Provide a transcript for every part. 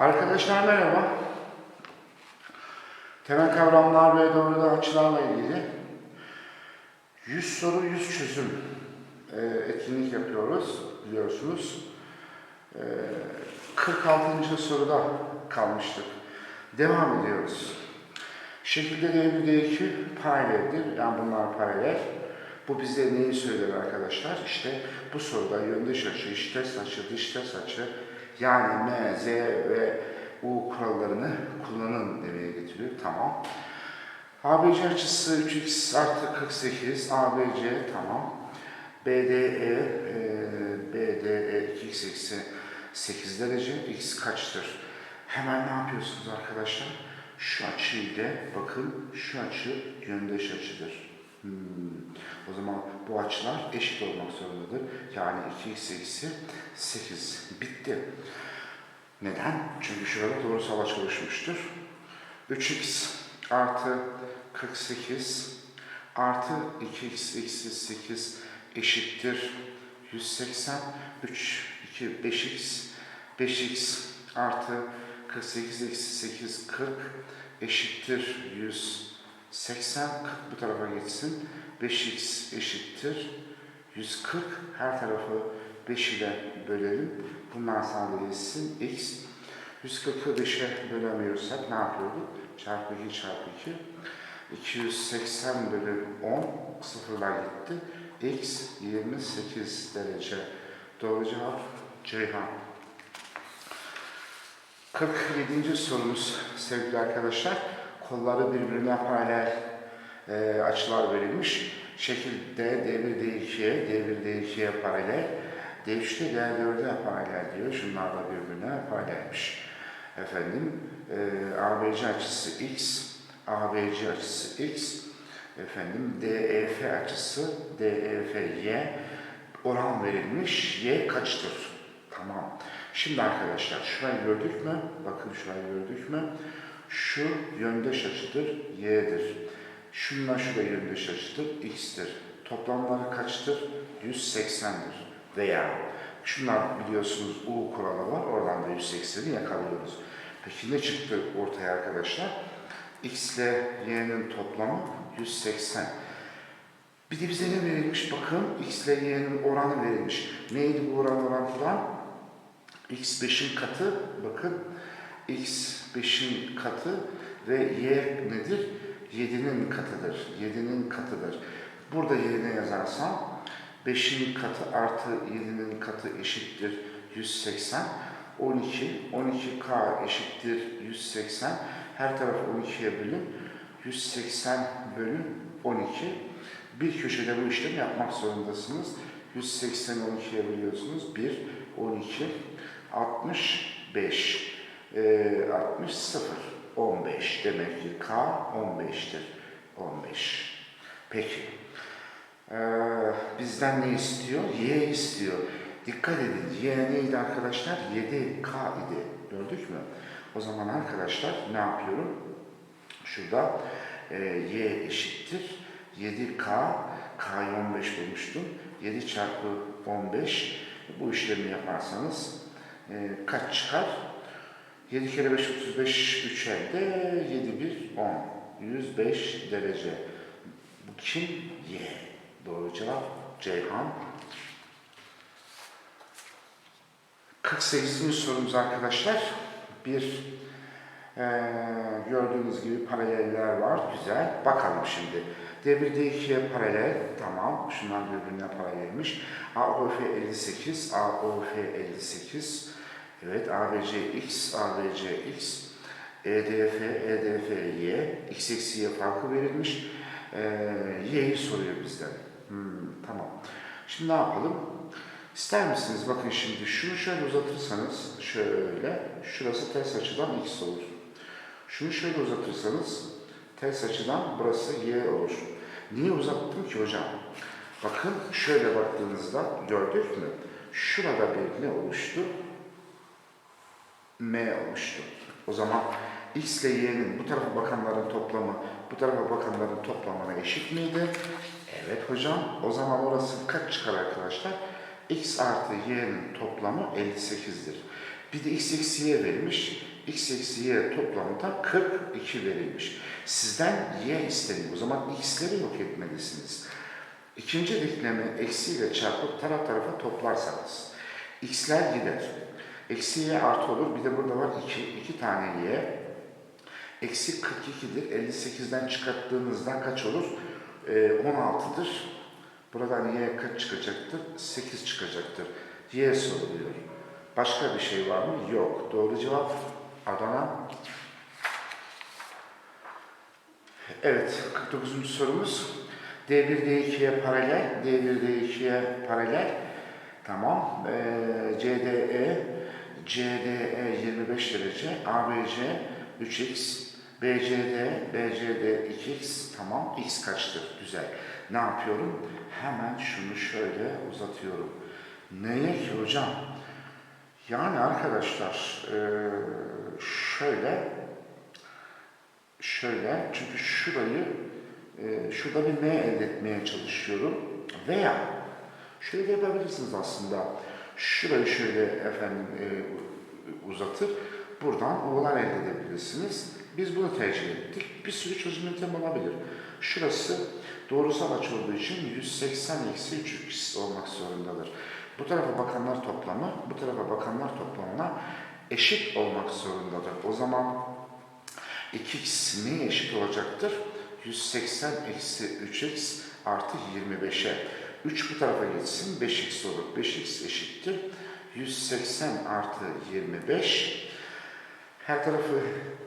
Arkadaşlar merhaba. Temel kavramlar ve doğrudan açılarla ilgili 100 soru 100 çözüm e, etkinlik yapıyoruz biliyorsunuz. E, 46. soruda kalmıştık. Devam ediyoruz. Şekilde D1 D2 paraleldir. Yani bunlar paralel. Bu bize neyi söyler arkadaşlar? İşte bu soruda yöndeş açı, iç ters açı, dış ters açı yani M, Z ve U kurallarını kullanın demeye getiriyor. Tamam. ABC açısı 3x artı 48, ABC tamam. BDE, e, BDE 2x eksi 8 derece, x kaçtır? Hemen ne yapıyorsunuz arkadaşlar? Şu açı ile bakın şu açı yöndeş açıdır. Hmm. O zaman bu açılar eşit olmak zorundadır. Yani 2x eksi 8 bitti. Neden? Çünkü şurada doğrusal açı oluşmuştur. 3x artı 48 artı 2x eksi 8 eşittir 180. 3, 2, 5x 5x artı 48 eksi 8 40 eşittir 180. 40 bu tarafa geçsin. 5x eşittir 140. Her tarafı 5 ile bölelim. Bunlar sadeleşsin. x 140'ı 5'e bölemiyorsak ne yapıyorduk? Çarpı 2 çarpı 2. 280 bölü 10 sıfırlar gitti. x 28 derece. Doğru cevap Ceyhan. 47. sorumuz sevgili arkadaşlar. Kolları birbirine paralel e, açılar verilmiş. Şekil D, D1, D2'ye, D1, D2'ye paralel. D3'te D4'e paralel diyor. Şunlar da birbirine paralelmiş. Efendim, e, ABC açısı X, ABC açısı X, efendim DEF açısı DEF Y oran verilmiş. Y kaçtır? Tamam. Şimdi arkadaşlar şurayı gördük mü? Bakın şurayı gördük mü? Şu yöndeş açıdır, y'dir. Şununla şurada yöndeş açıdır, x'tir. Toplamları kaçtır? 180'dir. Veya şunlar biliyorsunuz U kuralı var, oradan da 180'i yakalıyoruz. Peki ne çıktı ortaya arkadaşlar? x ile y'nin toplamı 180. Bir de bize ne verilmiş? Bakın x ile y'nin oranı verilmiş. Neydi bu oran orantılar? x 5'in katı, bakın x 5'in katı ve y nedir? 7'nin katıdır. 7'nin katıdır. Burada yerine yazarsam 5'in katı artı 7'nin katı eşittir 180. 12, 12k eşittir 180. Her taraf 12'ye bölün. 180 bölü 12. Bir köşede bu işlemi yapmak zorundasınız. 180 12'ye bölüyorsunuz. 1, 12, 65, e, 60, 0, 15. Demek ki K 15'tir. 15. Peki. Ee, bizden ne istiyor? Y istiyor. Dikkat edin. Y neydi arkadaşlar? 7K idi. Gördük mü? O zaman arkadaşlar ne yapıyorum? Şurada e, Y eşittir. 7K. K'yı 15 bulmuştum. 7 çarpı 15. Bu işlemi yaparsanız e, kaç çıkar? 7 kere 5 35 3 elde 7 1 10 105 derece. Bu kim? Y. Doğru cevap Ceyhan. 48. sorumuz arkadaşlar. Bir e, gördüğünüz gibi paraleller var. Güzel. Bakalım şimdi. D1 D2'ye paralel. Tamam. Şunlar birbirine paralelmiş. AOF 58. AOF 58. Evet. ABC X. ABC X. EDF, EDF, Y. X eksi Y farkı verilmiş. E, Y'yi soruyor bizden. Hmm, tamam. Şimdi ne yapalım? İster misiniz? Bakın şimdi şunu şöyle uzatırsanız şöyle, şurası ters açıdan x olur. Şunu şöyle uzatırsanız ters açıdan burası y olur. Niye uzattım ki hocam? Bakın şöyle baktığınızda gördük mü? Şurada bir ne oluştu? M oluştu. O zaman x ile y'nin bu tarafa bakanların toplamı bu tarafa bakanların toplamına eşit miydi? Evet hocam. O zaman orası kaç çıkar arkadaşlar? x artı y'nin toplamı 58'dir. Bir de x eksi y verilmiş. x eksi y toplamında 42 verilmiş. Sizden y isteniyor. O zaman x'leri yok etmelisiniz. İkinci denklemi eksiyle çarpıp taraf tarafa toplarsanız x'ler gider. Eksi y artı olur. Bir de burada var 2. 2 tane y. Eksi 42'dir. 58'den çıkarttığınızda kaç olur? Ee, 16'dır. Buradan y kaç çıkacaktır? 8 çıkacaktır. Y soruluyor. Başka bir şey var mı? Yok. Doğru cevap Adana. Evet, 49. sorumuz. D1, D2'ye paralel, D1, D2'ye paralel. Tamam. Ee, CDE, CDE 25 derece, ABC 3x, BCD, BCD 2x. Tamam. X kaçtır? Güzel. Ne yapıyorum? Hemen şunu şöyle uzatıyorum. Neye ki hocam? Yani arkadaşlar eee, şöyle şöyle çünkü şurayı eee, şurada bir M elde etmeye çalışıyorum veya şöyle yapabilirsiniz aslında şurayı şöyle efendim eee, uzatır buradan oğlan elde edebilirsiniz. Biz bunu tercih ettik. Bir sürü çözüm yöntemi olabilir. Şurası doğrusal açı olduğu için 180 eksi 3 olmak zorundadır. Bu tarafa bakanlar toplamı, bu tarafa bakanlar toplamına eşit olmak zorundadır. O zaman 2x neye eşit olacaktır? 180 eksi 3x artı 25'e. 3 bu tarafa geçsin, 5x olur. 5x eşittir. 180 artı 25. Her tarafı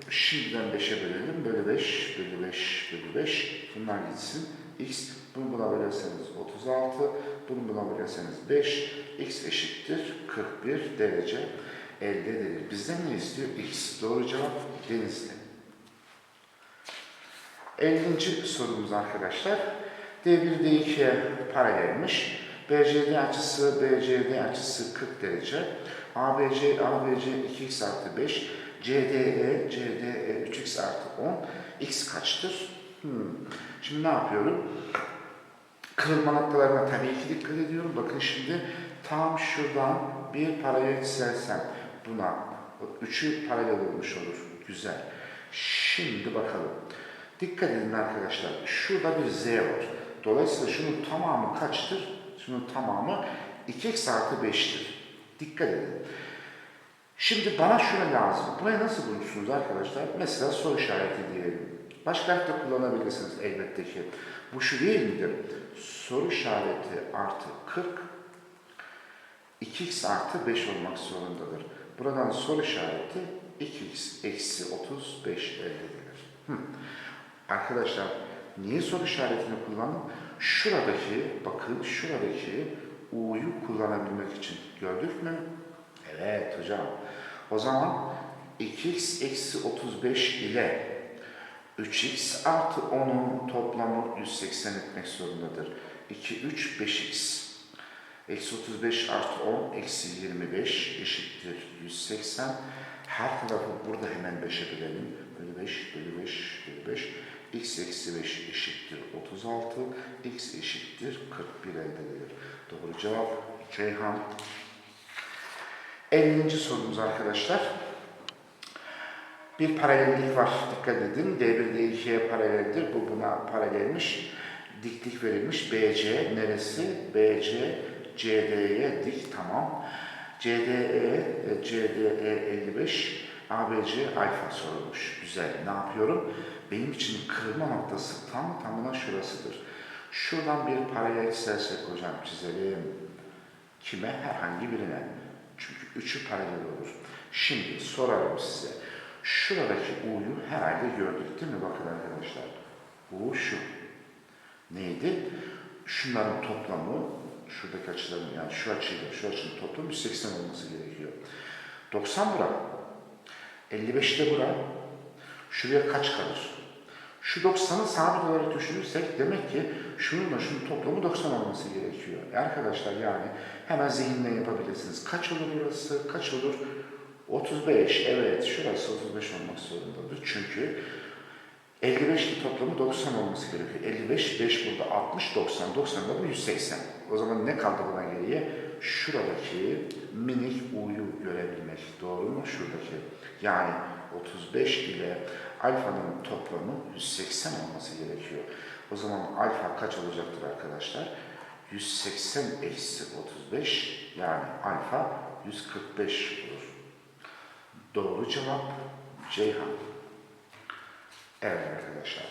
şimdiden 5'e bölelim. Bölü 5, bölü 5, bölü 5. Bunlar gitsin. x, bunu buna bölerseniz 36, bunu buna bölerseniz 5. x eşittir 41 derece elde edilir. Bizden ne istiyor? x. Doğru cevap Denizli. 50. sorumuz arkadaşlar. D1 D2'ye paralelmiş. BCD açısı BCD açısı 40 derece. ABC ABC 2x artı 5. CDE CDE 3x artı 10. X kaçtır? Hmm. Şimdi ne yapıyorum? Kırılma noktalarına tabii ki dikkat ediyorum. Bakın şimdi tam şuradan bir paralel çizersem buna üçü paralel olmuş olur. Güzel. Şimdi bakalım. Dikkat edin arkadaşlar. Şurada bir z var. Dolayısıyla şunun tamamı kaçtır? Şunun tamamı 2x artı 5'tir. Dikkat edin. Şimdi bana şuna lazım. Burayı nasıl bulursunuz arkadaşlar? Mesela soru işareti diyelim. Başka harf kullanabilirsiniz elbette ki. Bu şu değil midir? Soru işareti artı 40 2x artı 5 olmak zorundadır. Buradan soru işareti 2x eksi 35 elde edilir. Hı. Arkadaşlar niye soru işaretini kullandım? Şuradaki, bakın şuradaki u'yu kullanabilmek için. Gördük mü? Evet hocam. O zaman 2x eksi 35 ile 3x artı 10'un toplamı 180 etmek zorundadır. 2, 3, 5x. Eksi 35 artı 10 eksi 25 eşittir 180. Her tarafı burada hemen 5'e bölelim. Bölü 5, bölü 5, bölü 5. x eksi 5 eşittir 36. x eşittir 41 elde edilir. Doğru cevap Ceyhan. 50. sorumuz arkadaşlar. Bir paralellik var. Dikkat edin. D1 D2'ye paraleldir. Bu buna paralelmiş. Diklik verilmiş. BC neresi? BC CD'ye dik. Tamam. CDE, CDE 55, ABC alfa sorulmuş. Güzel. Ne yapıyorum? Benim için kırılma noktası tam tamına şurasıdır. Şuradan bir paralel çizersek hocam çizelim. Kime? Herhangi birine. Çünkü üçü paralel olur. Şimdi sorarım size. Şuradaki U'yu herhalde gördük değil mi? Bakın arkadaşlar. U şu. Neydi? Şunların toplamı, şuradaki açıların yani şu açıyla şu açının toplamı 180 olması gerekiyor. 90 bura. 55 de bura. Şuraya kaç kalır? Şu 90'ı sabit olarak düşünürsek demek ki şununla şunun toplamı 90 olması gerekiyor. E arkadaşlar yani hemen zihinle yapabilirsiniz. Kaç olur burası? Kaç olur? 35. Evet şurası 35 olmak zorundadır. Çünkü 55'li toplamı 90 olması gerekiyor. 55, 5 burada 60, 90, 90 da bu 180. O zaman ne kaldı buna geriye? Şuradaki minik u'yu görebilmek. Doğru mu? Şuradaki. Yani 35 ile alfanın toplamı 180 olması gerekiyor. O zaman alfa kaç olacaktır arkadaşlar? 180 eksi 35 yani alfa 145 olur. Doğru cevap Ceyhan. Evet arkadaşlar.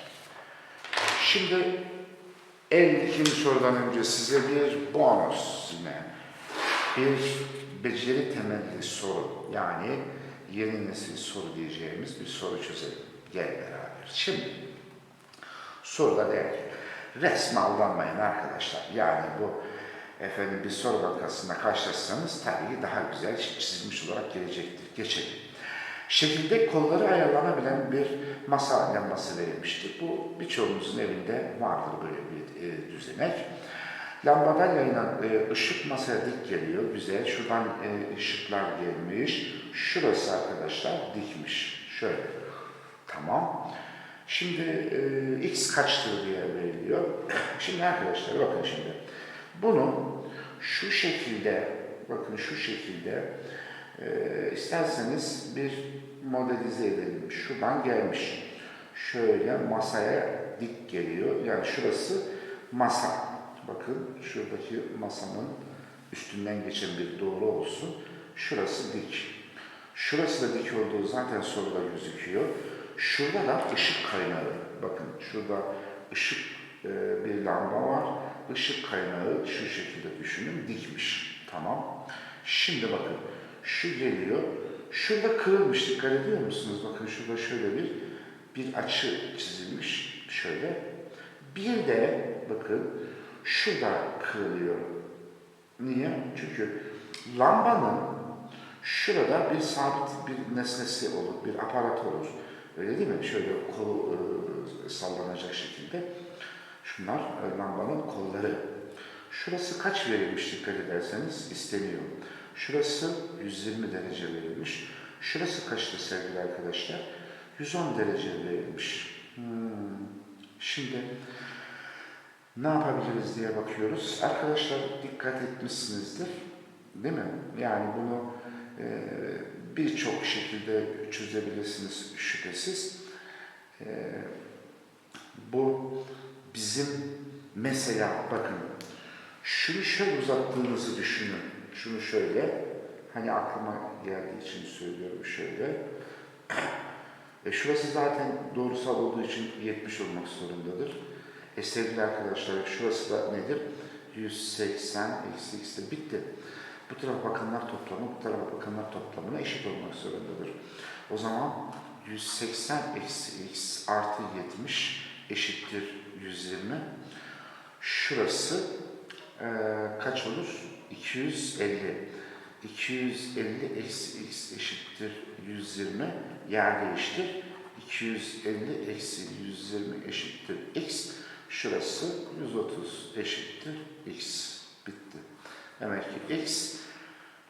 Şimdi 52. sorudan önce size bir bonus yine. Bir beceri temelli soru. Yani yeni nesil soru diyeceğimiz bir soru çözelim. Gel beraber. Şimdi soruda der ki resme aldanmayın arkadaşlar. Yani bu efendim bir soru bankasında karşılaşsanız tabii ki daha güzel çizilmiş olarak gelecektir. Geçelim. Şekilde kolları ayarlanabilen bir masa lambası verilmiştir. Bu birçoğumuzun evinde vardır böyle bir e, düzenek. Lambadan yayılan e, ışık masaya dik geliyor. Güzel. Şuradan e, ışıklar gelmiş. Şurası arkadaşlar dikmiş. Şöyle. Tamam. Şimdi e, x kaçtır diye veriliyor. Şimdi arkadaşlar bakın şimdi. Bunu şu şekilde bakın şu şekilde e, isterseniz bir modelize edelim. Şuradan gelmiş. Şöyle masaya dik geliyor. Yani şurası masa. Bakın şuradaki masanın üstünden geçen bir doğru olsun. Şurası dik. Şurası da dik olduğu zaten soruda gözüküyor. Şurada da ışık kaynağı. Bakın şurada ışık e, bir lamba var. Işık kaynağı şu şekilde düşünün dikmiş. Tamam. Şimdi bakın şu geliyor. Şurada kırılmış. Dikkat ediyor musunuz? Bakın şurada şöyle bir bir açı çizilmiş. Şöyle. Bir de bakın şurada kırılıyor. Niye? Çünkü lambanın şurada bir sabit bir nesnesi olur, bir aparat olur. Öyle değil mi? Şöyle kolu e, sallanacak şekilde. Şunlar e, lambanın kolları. Şurası kaç verilmiş dikkat ederseniz isteniyor. Şurası 120 derece verilmiş. Şurası kaçtı sevgili arkadaşlar? 110 derece verilmiş. Hmm. Şimdi ne yapabiliriz diye bakıyoruz. Arkadaşlar dikkat etmişsinizdir. Değil mi? Yani bunu e, birçok şekilde çözebilirsiniz şüphesiz. E, bu bizim mesela bakın şunu şöyle uzattığınızı düşünün. Şunu şöyle hani aklıma geldiği için söylüyorum şöyle. E şurası zaten doğrusal olduğu için 70 olmak zorundadır. E sevgili arkadaşlar şurası da nedir? 180 eksi x de bitti. Bu tarafa bakanlar toplamı bu tarafa bakanlar toplamına eşit olmak zorundadır. O zaman 180 eksi x artı 70 eşittir 120. Şurası e, kaç olur? 250. 250 eksi x eşittir 120. Yer değiştir. 250 eksi 120 eşittir x. Şurası 130 eşittir x. Bitti. Demek ki x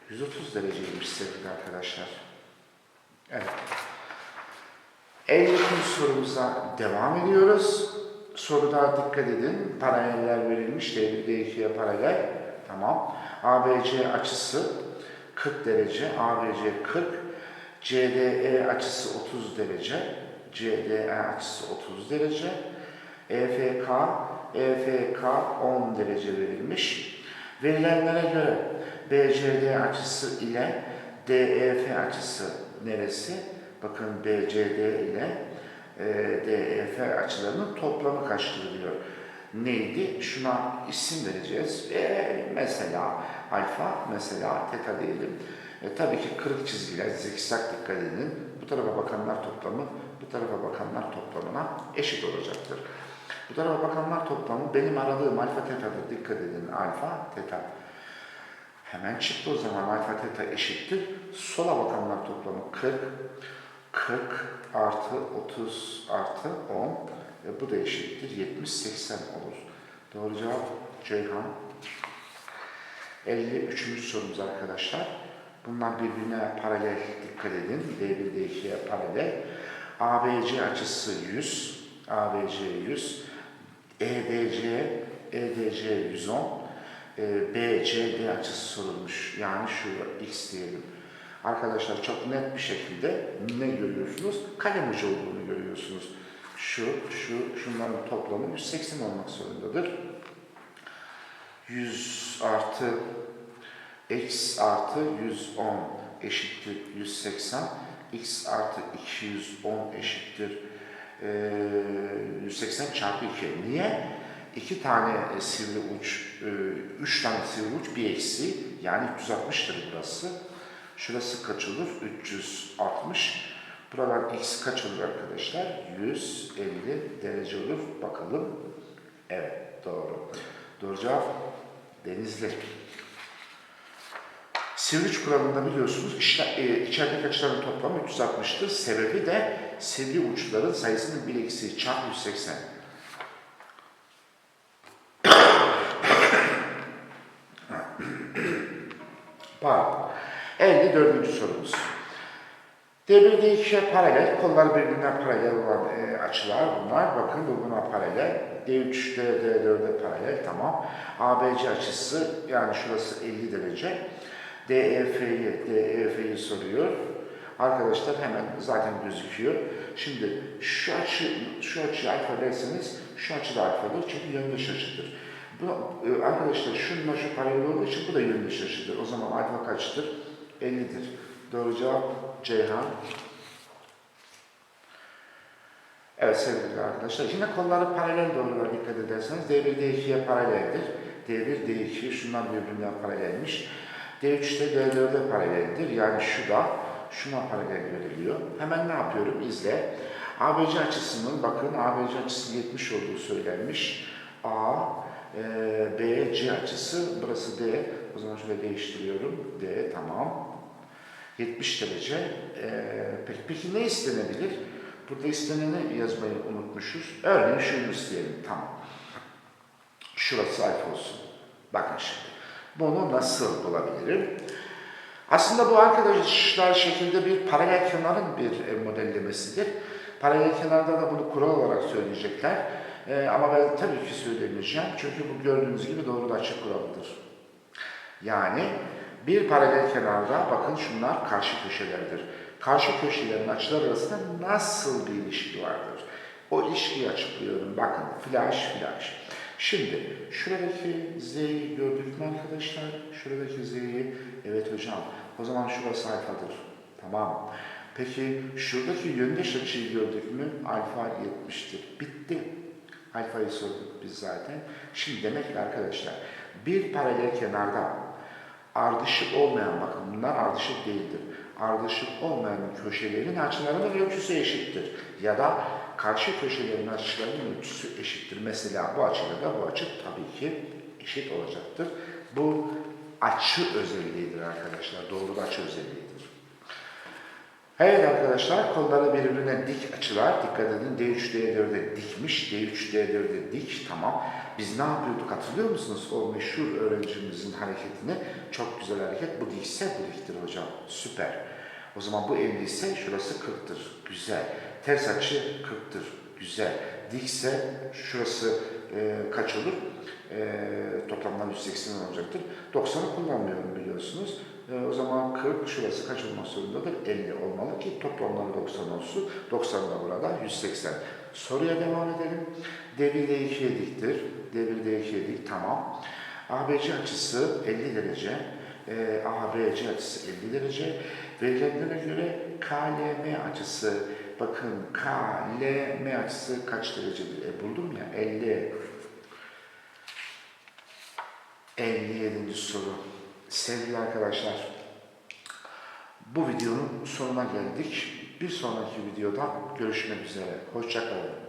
130 dereceymiş sevgili arkadaşlar. Evet. En yakın sorumuza devam ediyoruz. Soruda dikkat edin. Paraleller verilmiş. D1 D2'ye paralel. Tamam. ABC açısı 40 derece. ABC 40. CDE açısı 30 derece. CDE açısı 30 derece. EFK, EFK 10 derece verilmiş. Verilenlere göre BCD açısı ile DEF açısı neresi? Bakın BCD ile e, DEF açılarının toplamı kaçtır diyor. Neydi? Şuna isim vereceğiz. E, mesela alfa, mesela teta diyelim. E, tabii ki kırık çizgiler, zikzak dikkat edin. Bu tarafa bakanlar toplamı, bu tarafa bakanlar toplamına eşit olacaktır. Bu tarafa bakanlar toplamı benim aradığım alfa teta'dır. Dikkat edin alfa teta. Hemen çıktı o zaman alfa teta eşittir. Sola bakanlar toplamı 40. 40 artı 30 artı 10. E, bu da eşittir. 70-80 olur. Doğru cevap Ceyhan. 53. sorumuz arkadaşlar. Bunlar birbirine paralel dikkat edin. D1 D2'ye paralel. ABC açısı 100. ABC 100, EDC, EDC 110, e, BCD açısı sorulmuş. Yani şu X diyelim. Arkadaşlar çok net bir şekilde ne görüyorsunuz? Kalem ucu olduğunu görüyorsunuz. Şu, şu, şunların toplamı 180 olmak zorundadır. 100 artı x artı 110 eşittir 180. x artı 210 eşittir eee, 180 çarpı 2. Niye? İki tane e, sivri uç, e, üç tane sivri uç, bir eksi. Yani 360'tır burası. Şurası kaç olur? 360. Buradan x kaç olur arkadaşlar? 150 derece olur. Bakalım. Evet, doğru. Doğru cevap Denizli. Sivri kuralında biliyorsunuz işte, e, içerideki açıların toplamı 360'tır. Sebebi de sivri uçların sayısının 1 eksi çarpı 180. Pardon. 54. sorumuz. D1'de ikiye paralel, kollar birbirine paralel olan e, açılar bunlar. Bakın bu buna paralel. D3'de, D4'de paralel, tamam. ABC açısı, yani şurası 50 derece. DEF'yi, DEF'yi soruyor. Arkadaşlar hemen zaten gözüküyor. Şimdi şu açı, şu açıyı alfa derseniz şu açı da alfadır çünkü yöndeş açıdır. Bu, e, arkadaşlar şununla şu paralel olduğu için bu da yöndeş açıdır. O zaman alfa kaçtır? 50'dir. Doğru cevap Ceyhan. Evet sevgili arkadaşlar. Yine kolları paralel doğrular dikkat ederseniz D1 D2'ye paraleldir. D1 D2 şunlar birbirine paralelmiş. D3'te D4'e paraleldir. Yani şu da şuna paralel veriliyor. Hemen ne yapıyorum? İzle. ABC açısının bakın ABC açısı 70 olduğu söylenmiş. A, e, B, C açısı burası D. O zaman şöyle değiştiriyorum. D tamam. 70 derece. Ee, peki, peki ne istenebilir? Burada isteneni yazmayı unutmuşuz. Örneğin şunu isteyelim. Tamam. Şurası alfa olsun. Bakın şimdi. Bunu nasıl bulabilirim? Aslında bu arkadaşlar şekilde bir paralel kenarın bir e, modellemesidir. Paralel kenarda da bunu kural olarak söyleyecekler. Ee, ama ben tabii ki söylemeyeceğim. Çünkü bu gördüğünüz gibi doğru açık kuralıdır. Yani bir paralel kenarda bakın şunlar karşı köşelerdir. Karşı köşelerin açılar arasında nasıl bir ilişki vardır? O ilişkiyi açıklıyorum. Bakın flash flash. Şimdi şuradaki Z'yi gördük mü arkadaşlar? Şuradaki Z'yi evet hocam. O zaman şurası alfadır. Tamam. Peki şuradaki yöndeş açıyı gördük mü? Alfa 70'tir. Bitti. Alfayı sorduk biz zaten. Şimdi demek ki arkadaşlar bir paralel kenarda ardışık olmayan, bakın bunlar ardışık değildir. Ardışık olmayan köşelerin açılarının ölçüsü eşittir. Ya da karşı köşelerin açılarının ölçüsü eşittir. Mesela bu açıyla da bu açı tabii ki eşit olacaktır. Bu açı özelliğidir arkadaşlar. Doğru açı özelliğidir. Evet arkadaşlar kolları birbirine dik açılar. Dikkat edin D3 D4'e dikmiş. D3 D4'e dik. Tamam. Biz ne yapıyorduk hatırlıyor musunuz? O meşhur öğrencimizin hareketini. Çok güzel hareket. Bu dikse bu diktir hocam. Süper. O zaman bu 50 ise şurası 40'tır. Güzel. Ters açı 40'tır. Güzel. Dikse şurası e, kaç olur? E, toplamdan 180 olacaktır. 90'ı kullanmıyorum biliyorsunuz. E, o zaman 40 şurası kaç olmak zorundadır? 50 olmalı ki toplamları 90 olsun. 90 da burada 180. Soruya devam edelim. D1 D2'ye diktir. D1 D2'ye dik tamam. ABC açısı 50 derece. E, ABC açısı 50 derece. Verilenlere göre KLM açısı bakın KLM açısı kaç derecedir? E, buldum ya 50 57. soru. Sevgili arkadaşlar, bu videonun sonuna geldik. Bir sonraki videoda görüşmek üzere. Hoşçakalın.